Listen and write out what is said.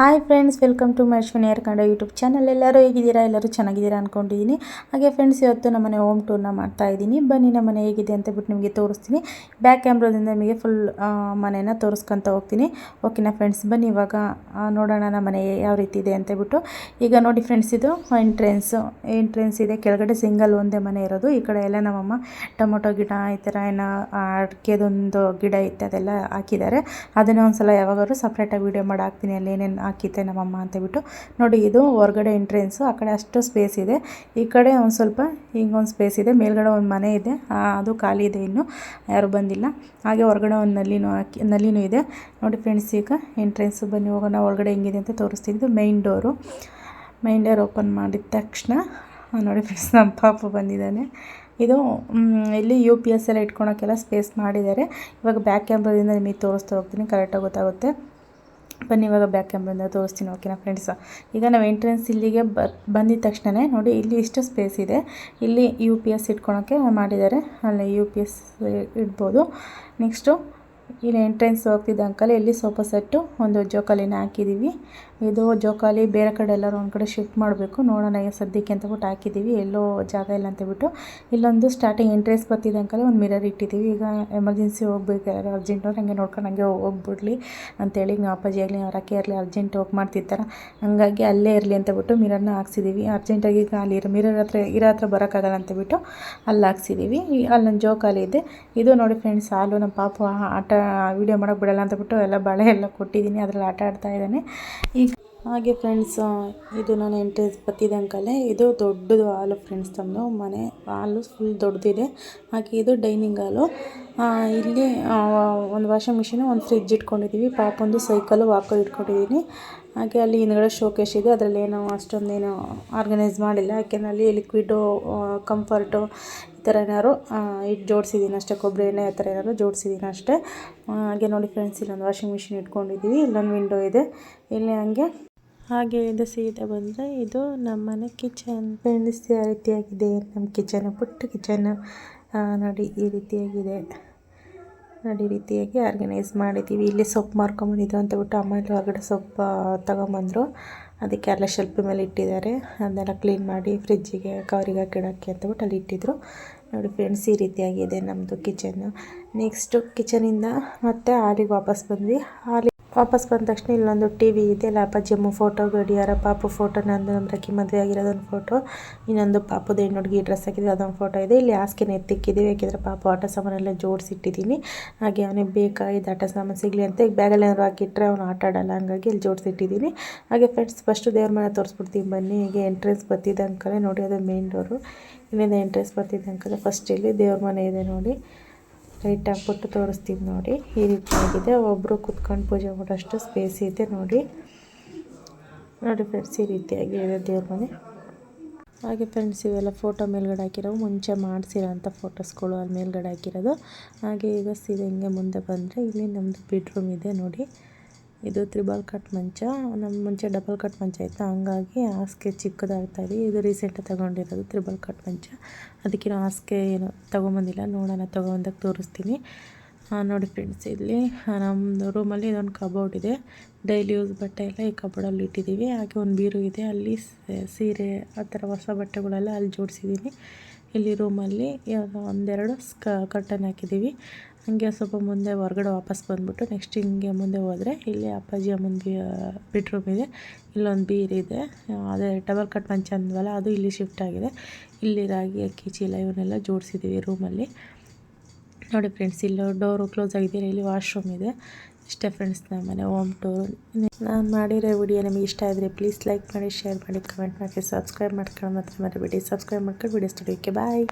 Hi friends, welcome to Maishwani Kannada YouTube channel. ಎಲ್ಲರೂ ಹೇಗಿದ್ದೀರಾ? ಎಲ್ಲರೂ ಚೆನ್ನಾಗಿದ್ದೀರಾ ಅಂದ್ಕೊಂಡಿದ್ದೀನಿ ಹಾಗೆ ಫ್ರೆಂಡ್ಸ್, ಇವತ್ತು ನಮ್ಮನೆ ಹೋಮ್ ಟೂರ್ನ ಮಾಡ್ತಾ ಇದ್ದೀನಿ. ಬನ್ನಿ ನಮ್ಮನೆ ಹೇಗಿದೆ ಅಂತ ಬಿಟ್ಟು ನಿಮಗೆ ತೋರಿಸ್ತೀನಿ. ಬ್ಯಾಕ್ ಕ್ಯಾಮ್ರಾದಿಂದ ನಿಮಗೆ ಫುಲ್ ಮನೆನ ತೋರಿಸ್ಕೊಂತ ಹೋಗ್ತೀನಿ. ಓಕೆನಾ ಫ್ರೆಂಡ್ಸ್, ಬನ್ನಿ ಇವಾಗ ನೋಡೋಣ ನಮ್ಮ ಮನೆ ಯಾವ ರೀತಿ ಇದೆ ಅಂತ ಬಿಟ್ಟು. ಈಗ ನೋಡಿ ಫ್ರೆಂಡ್ಸ್, ಇದು ಎಂಟ್ರೆನ್ಸು ಎಂಟ್ರೆನ್ಸ್ ಇದೆ. ಕೆಳಗಡೆ ಸಿಂಗಲ್ ಒಂದೇ ಮನೆ ಇರೋದು. ಈ ಕಡೆ ಎಲ್ಲ ನಮ್ಮಮ್ಮ ಟೊಮೊಟೊ ಗಿಡ, ಈ ಥರ ಏನೋ ಅಡಿಕೆದೊಂದು ಗಿಡ ಇತ್ತು, ಅದೆಲ್ಲ ಹಾಕಿದ್ದಾರೆ. ಅದನ್ನೇ ಒಂದು ಸಲ ಯಾವಾಗಾದ್ರೂ ಸಪ್ರೇಟಾಗಿ ವೀಡಿಯೋ ಮಾಡಿ ಹಾಕ್ತೀನಿ. ಅಲ್ಲಿ ಏನೇನು ಹಾಕಿತ್ತೆ ನಮ್ಮಮ್ಮ ಅಂತೇಳ್ಬಿಟ್ಟು ನೋಡಿ, ಇದು ಹೊರಗಡೆ ಎಂಟ್ರೆನ್ಸು ಆ ಕಡೆ ಅಷ್ಟು ಸ್ಪೇಸ್ ಇದೆ. ಈ ಕಡೆ ಒಂದು ಸ್ವಲ್ಪ ಹಿಂಗೊಂದು ಸ್ಪೇಸ್ ಇದೆ. ಮೇಲ್ಗಡೆ ಒಂದು ಮನೆ ಇದೆ. ಅದು ಖಾಲಿ ಇದೆ ಇನ್ನು. ಯಾರು ಬಂದಿಲ್ಲ. ಹಾಗೆ ಹೊರಗಡೆ ಒಂದು ನಲ್ಲಿನೂ ಹಾಕಿ, ನಲ್ಲಿನೂ ಇದೆ. ನೋಡಿ ಫ್ರೆಂಡ್ಸ್ ಈಗ ಎಂಟ್ರೆನ್ಸು ಬನ್ನಿ, ಹೋಗೋಣ. ಒಳಗಡೆ ಹೆಂಗಿದೆ ಅಂತ ತೋರಿಸ್ತಿದ್ದು main door main door open ಮಾಡಿದ ತಕ್ಷಣ ನೋಡಿ ಫ್ರೆಂಡ್ಸ್ ನಮ್ಮ ಪಾಪು ಬಂದಿದ್ದಾನೆ. ಇದು ಇಲ್ಲಿ ಯು ಪಿ ಎಸ್ ಎಲ್ಲ ಇಟ್ಕೊಳೋಕ್ಕೆಲ್ಲ ಸ್ಪೇಸ್ ಮಾಡಿದ್ದಾರೆ. ಇವಾಗ ಬ್ಯಾಕ್ ಕ್ಯಾಮ್ರದಿಂದ ನಿಮಗೆ ತೋರಿಸ್ತಾ ಹೋಗ್ತೀನಿ. ಕರೆಕ್ಟಾಗಿ ಗೊತ್ತಾಗುತ್ತೆ. ಬನ್ನಿ, ಇವಾಗ ಬ್ಯಾಕ್ ಕ್ಯಾಮ್ರಿಂದ ತೋರಿಸ್ತೀನಿ. ಓಕೆನಾ ಫ್ರೆಂಡ್ಸ್ ಈಗ ನಾವು ಎಂಟ್ರೆನ್ಸ್ ಇಲ್ಲಿಗೆ ಬ, ಬಂದಿದ ತಕ್ಷಣ ನೋಡಿ ಇಲ್ಲಿ ಇಷ್ಟು ಸ್ಪೇಸ್ ಇದೆ. ಇಲ್ಲಿ ಯು ಪಿ ಎಸ್ ಇಟ್ಕೊಳೋಕ್ಕೆ ಮಾಡಿದ್ದಾರೆ. ಅಲ್ಲಿ ಯು ಪಿ ಎಸ್ ಇಡ್ಬೋದು. ನೆಕ್ಸ್ಟು ಇಲ್ಲಿ ಎಂಟ್ರೆನ್ಸ್ ಹೋಗ್ತಿದ್ದ ಅಂಕಲ್, ಇಲ್ಲಿ ಸೋಫಾ ಸೆಟ್ಟು ಒಂದು ಜೋಕಾಲಿನ ಹಾಕಿದ್ದೀವಿ ಇದು ಜೋಕಾಲಿ ಬೇರೆ ಕಡೆ ಎಲ್ಲರೂ ಒಂದು ಕಡೆ ಶಿಫ್ಟ್ ಮಾಡಬೇಕು. ನೋಡೋಣ ಸದ್ಯಕ್ಕೆ ಅಂತ ಬಿಟ್ಟು ಹಾಕಿದ್ದೀವಿ ಎಲ್ಲೋ ಜಾಗ ಇಲ್ಲ ಅಂತೇಳ್ಬಿಟ್ಟು ಇಲ್ಲೊಂದು ಸ್ಟಾರ್ಟಿಂಗ್ ಎಂಟ್ರೆನ್ಸ್ ಬರ್ತಿದ್ದಂಕಲ್ಲೇ ಒಂದು ಮಿರರ್ ಇಟ್ಟಿದ್ದೀವಿ ಈಗ ಎಮರ್ಜೆನ್ಸಿ ಹೋಗ್ಬೇಕಾದ್ರೆ ಅರ್ಜೆಂಟ್ ಅವ್ರು ಹಂಗೆ ನೋಡ್ಕೊಂಡು ಹಂಗೆ ಹೋಗ್ಬಿಡ್ಲಿ ಅಂತೇಳಿ ನಾವು ಅಪ್ಪಾಜಿ ಆಗಲಿ, ಅವ್ರ ಅಕ್ಕಿ ಇರಲಿ ಅರ್ಜೆಂಟ್ ಹೋಗಿ ಮಾಡ್ತಿರ್ತಾರೆ. ಹಂಗಾಗಿ ಅಲ್ಲೇ ಇರಲಿ ಅಂತ ಬಿಟ್ಟು ಮಿರರ್ನ ಹಾಕ್ಸಿದ್ದೀವಿ ಅರ್ಜೆಂಟಾಗಿ ಅಲ್ಲಿ ಮಿರರ್ ಹತ್ರ ಇರೋ ಹತ್ರ ಬರೋಕ್ಕಾಗಲ್ಲ ಅಂತೇಳ್ಬಿಟ್ಟು ಅಲ್ಲಿ ಹಾಕ್ಸಿದ್ದೀವಿ ಅಲ್ಲೊಂದು ಜೋಕಾಲಿ ಇದೆ. ಇದು ನೋಡಿ ಫ್ರೆಂಡ್ಸ್ ಹಾಲು ನಮ್ಮ ಪಾಪು ಆಟ ವೀಡಿಯೋ ಮಾಡೋಕ್ಕೆ ಬಿಡಲ್ಲ ಅಂತ ಬಿಟ್ಟು ಎಲ್ಲ ಬಳೆ ಎಲ್ಲ ಕೊಟ್ಟಿದ್ದೀನಿ, ಅದರಲ್ಲಿ ಆಟ ಆಡ್ತಾ ಇದ್ದಾನೆ. ಈಗ ಹಾಗೆ ಫ್ರೆಂಡ್ಸ್ ಇದು ನಾನು ಎಂಟ್ರೆನ್ಸ್ ಅಂಕಲೆ. ಇದು ದೊಡ್ಡದು ಹಾಲು ಫ್ರೆಂಡ್ಸ್ ತಮ್ಮದು. ಮನೆ ಹಾಲು ಫುಲ್ ದೊಡ್ಡದಿದೆ. ಹಾಗೆ ಇದು ಡೈನಿಂಗ್ ಹಾಲು. ಇಲ್ಲಿ ಒಂದು ವಾಷಿಂಗ್ ಮಿಷಿನು ಒಂದು ಫ್ರಿಜ್ ಇಟ್ಕೊಂಡಿದ್ದೀವಿ ಪಾಪೊಂದು ಸೈಕಲು ವಾಕಲ್ ಇಟ್ಕೊಂಡಿದ್ದೀನಿ ಹಾಗೆ ಅಲ್ಲಿ ಹಿಂದ್ಗಡೆ ಶೋಕೇಶ್ ಇದೆ. ಅದರಲ್ಲಿ ಏನೋ ಅಷ್ಟೊಂದೇನು ಆರ್ಗನೈಸ್ ಮಾಡಿಲ್ಲ. ಯಾಕೆಂದರೆ ಅಲ್ಲಿ ಲಿಕ್ವಿಡು ಕಂಫರ್ಟು ಥರ ಏನಾದ್ರು ಇಟ್ಟು ಜೋಡಿಸಿದ್ದೀನಿ ಅಷ್ಟೇ ಕೊಬ್ಬರಿ ಎಣ್ಣೆ ಆ ಥರ ಏನಾದ್ರು ಜೋಡಿಸಿದ್ದೀನಿ ಅಷ್ಟೇ. ಹಾಗೆ ನೋಡಿ ಫ್ರೆಂಡ್ಸ್ ಇಲ್ಲೊಂದು ವಾಷಿಂಗ್ ಮಿಷಿನ್ ಇಟ್ಕೊಂಡಿದ್ದೀವಿ ಇಲ್ಲೊಂದು ವಿಂಡೋ ಇದೆ. ಇಲ್ಲಿ ಹಂಗೆ. ಹಾಗೆ ಇದು ಸೀದಾ ಬಂದರೆ ಇದು ನಮ್ಮನೆ ಕಿಚನ್ ಫ್ರೆಂಡ್ಸ್ ಯಾವ ರೀತಿಯಾಗಿದೆ, ನಮ್ಮ ಕಿಚನ್ ಪುಟ್ಟ ಕಿಚನ್ ನೋಡಿ, ಈ ರೀತಿಯಾಗಿದೆ. ನೋಡಿ ರೀತಿಯಾಗಿ ಆರ್ಗನೈಸ್ ಮಾಡಿದ್ದೀವಿ ಇಲ್ಲಿ ಸೊಪ್ಪು ಮಾರ್ಕೊಂಬಂದಿದ್ರು ಅಂತ ಬಿಟ್ಟು ಇಲ್ಲಿ ಹೊರಗಡೆ ಸೊಪ್ಪು ತಗೊಂಬಂದರು ಅದಕ್ಕೆ ಎಲ್ಲ ಶೆಲ್ಫ್ ಮೇಲೆ ಇಟ್ಟಿದ್ದಾರೆ. ಅದನ್ನೆಲ್ಲ ಕ್ಲೀನ್ ಮಾಡಿ ಫ್ರಿಜ್ಜಿಗೆ ಕವರಿಗೆ ಹಾಕಿಡೋಕ್ಕೆ ಅಂತ ಬಿಟ್ಟು ಅಲ್ಲಿ ಇಟ್ಟಿದ್ದರು ನೋಡಿ ಫ್ರೆಂಡ್ಸ್ ಈ ರೀತಿಯಾಗಿದೆ ನಮ್ಮದು ಕಿಚನ್ನು ನೆಕ್ಸ್ಟು ಕಿಚನಿಂದ ಮತ್ತೆ ಹಾಲಿಗೆ ವಾಪಸ್ ಬಂದ್ವಿ. ಹಾಲಿ ವಾಪಸ್ ಬಂದ ತಕ್ಷಣ ಇಲ್ಲೊಂದು ಟಿ ವಿ ಇದೆ. ಅಲ್ಲ ಅಪ್ಪಾಜಿ ಅಮ್ಮ ಫೋಟೋ ಗಡಿಯಾರ, ಪಾಪು ಫೋಟೋ ನಂದು ನಮ್ಮ ರಕ್ಕಿ ಮದುವೆ ಆಗಿರೋದೊಂದು ಫೋಟೋ ಇನ್ನೊಂದು ಪಾಪದ ಹೆಣ್ಣು ಹುಡುಗಿ ಡ್ರೆಸ್ ಹಾಕಿದ್ರೆ ಅದೊಂದು ಫೋಟೋ ಇದೆ. ಇಲ್ಲಿ ಹಾಸಿಗೆನ ಎತ್ತಿಕ್ಕಿದ್ದೀವಿ. ಯಾಕೆಂದರೆ ಪಾಪು ಆಟ ಸಾಮಾನೆಲ್ಲ ಜೋಡಿಸಿಟ್ಟಿದ್ದೀನಿ. ಹಾಗೆ ಅವನಿಗೆ ಬೇಕಾಗಿದ್ದ ಆಟ ಸಾಮಾನು ಸಿಗಲಿ ಅಂತ ಈಗ ಬ್ಯಾಗಲ್ಲಿ ಏನಾದ್ರು ಹಾಕಿಟ್ರೆ ಅವನು ಆಟ ಆಡೋಲ್ಲ. ಹಂಗಾಗಿ ಇಲ್ಲಿ ಜೋಡಿಸಿಟ್ಟಿದ್ದೀನಿ. ಹಾಗೆ ಫ್ರೆಂಡ್ಸ್ ಫಸ್ಟು ದೇವ್ರ ಮನೆ ತೋರಿಸ್ಬಿಡ್ತೀನಿ ಬನ್ನಿ. ಹೀಗೆ ಎಂಟ್ರೆನ್ಸ್ ಬರ್ತಿದ್ದಂಕಲೇ ನೋಡಿ ಅದು ಮೇನ್ ಡೋರು ಇನ್ನೇನು ಎಂಟ್ರೆನ್ಸ್ ಬರ್ತಿದ್ದ ಅಂಕಲೇ. ಫಸ್ಟ್ ಇಲ್ಲಿ ದೇವ್ರ ಮನೆ ಇದೆ ನೋಡಿ. ಲೈಟ್ ಹಾಕ್ಬಿಟ್ಟು ತೋರಿಸ್ತೀನಿ ನೋಡಿ. ಈ ರೀತಿಯಾಗಿದೆ. ಒಬ್ಬರು ಕುತ್ಕೊಂಡು ಪೂಜೆ ಮಾಡೋಷ್ಟು ಸ್ಪೇಸ್ ಇದೆ ನೋಡಿ. ನೋಡಿ ಫ್ರೆಂಡ್ಸ್ ಈ ರೀತಿಯಾಗಿ ಇದೆ ದೇವ್ರ ಮನೆ. ಹಾಗೆ ಫ್ರೆಂಡ್ಸ್ ಇವೆಲ್ಲ ಫೋಟೋ ಮೇಲ್ಗಡೆ ಹಾಕಿರೋ ಮುಂಚೆ ಮಾಡಿಸಿರೋಂಥ ಫೋಟೋಸ್ಗಳು ಅಲ್ಲಿ ಮೇಲ್ಗಡೆ ಹಾಕಿರೋದು. ಹಾಗೆ ಈಗ ಸೀರೆ ಹಿಂಗೆ ಮುಂದೆ ಬಂದರೆ ಇಲ್ಲಿ ನಮ್ಮದು ಬೆಡ್ರೂಮ್ ಇದೆ ನೋಡಿ. ಇದು ತ್ರಿಬಲ್ ಕಟ್ ಮಂಚ. ನಮ್ಮ ಮುಂಚೆ ಡಬಲ್ ಕಟ್ ಮಂಚ ಇತ್ತು. ಹಂಗಾಗಿ ಹಾಸಿಗೆ ಚಿಕ್ಕದಾಗ್ತಾಯಿದೆ ಇದು. ರೀಸೆಂಟಾಗಿ ತೊಗೊಂಡಿರೋದು ತ್ರಿಬಲ್ ಕಟ್ ಮಂಚ. ಅದಕ್ಕೆ ಹಾಸಿಗೆ ಏನು ತೊಗೊಂಬಂದಿಲ್ಲ. ನೋಡೋಣ, ತೊಗೊಬಂದಾಗ ತೋರಿಸ್ತೀನಿ. ನೋಡಿ ಫ್ರೆಂಡ್ಸ್ ಇಲ್ಲಿ ನಮ್ಮದು ರೂಮಲ್ಲಿ ಇದೊಂದು ಕಬೋರ್ಡ್ ಇದೆ. ಡೈಲಿ ಯೂಸ್ ಬಟ್ಟೆ ಎಲ್ಲ ಈ ಕಬೋರ್ಡಲ್ಲಿ ಇಟ್ಟಿದ್ದೀವಿ. ಹಾಗೆ ಒಂದು ಬೀರು ಇದೆ. ಅಲ್ಲಿ ಸೀರೆ, ಆ ಥರ ಹೊಸ ಬಟ್ಟೆಗಳೆಲ್ಲ ಅಲ್ಲಿ ಜೋಡಿಸಿದ್ದೀನಿ. ಇಲ್ಲಿ ರೂಮಲ್ಲಿ ಒಂದೆರಡು ಸ್ಕ ಕರ್ಟನ್ ಹಾಕಿದ್ದೀವಿ. ಹಂಗೆ ಸ್ವಲ್ಪ ಮುಂದೆ ಹೊರಗಡೆ ವಾಪಸ್ ಬಂದುಬಿಟ್ಟು ನೆಕ್ಸ್ಟ್ ಹಿಂಗೆ ಮುಂದೆ ಹೋದರೆ ಇಲ್ಲಿ ಅಪ್ಪಾಜಿ ಅಮ್ಮನ ಬಿ ಬೆಡ್ರೂಮ್ ಇದೆ. ಇಲ್ಲೊಂದು ಬೀರಿದೆ ಅದೇ ಡಬಲ್ ಕಟ್ ಮಂಚ ಅಂದ್ವಲ್ಲ, ಅದು ಇಲ್ಲಿ ಶಿಫ್ಟ್ ಆಗಿದೆ. ಇಲ್ಲಿ ರಾಗಿ, ಅಕ್ಕಿ, ಚೀಲ ಇವನ್ನೆಲ್ಲ ಜೋಡಿಸಿದ್ದೀವಿ ರೂಮಲ್ಲಿ ನೋಡಿ ಫ್ರೆಂಡ್ಸ್ ಇಲ್ಲಿ ಡೋರು ಕ್ಲೋಸ್ ಆಗಿದ್ದೀರಾ ಇಲ್ಲಿ ವಾಶ್ರೂಮ್ ಇದೆ. ಇಷ್ಟೇ ಫ್ರೆಂಡ್ಸ್ ನಮ್ಮ ಮನೆ ಹೋಮ್ ಟೂರ್ ನಾನು ಮಾಡಿರೋ ವಿಡಿಯೋ ನಿಮಗೆ ಇಷ್ಟ ಆದರೆ ಪ್ಲೀಸ್ ಲೈಕ್ ಮಾಡಿ ಶೇರ್ ಮಾಡಿ ಕಮೆಂಟ್ ಮಾಡಿ ಸಬ್ಸ್ಕ್ರೈಬ್ ಮಾಡ್ಕೊಂಡು ಮಾತ್ರ ಮರಿಬೇಡಿ. ಸಬ್ಸ್ಕ್ರೈಬ್ ಮಾಡ್ಕೊಂಡು ವಿಡಿಯೋ ಸ್ಟುಡಿಯೋಕ್ಕೆ ಬಾಯ್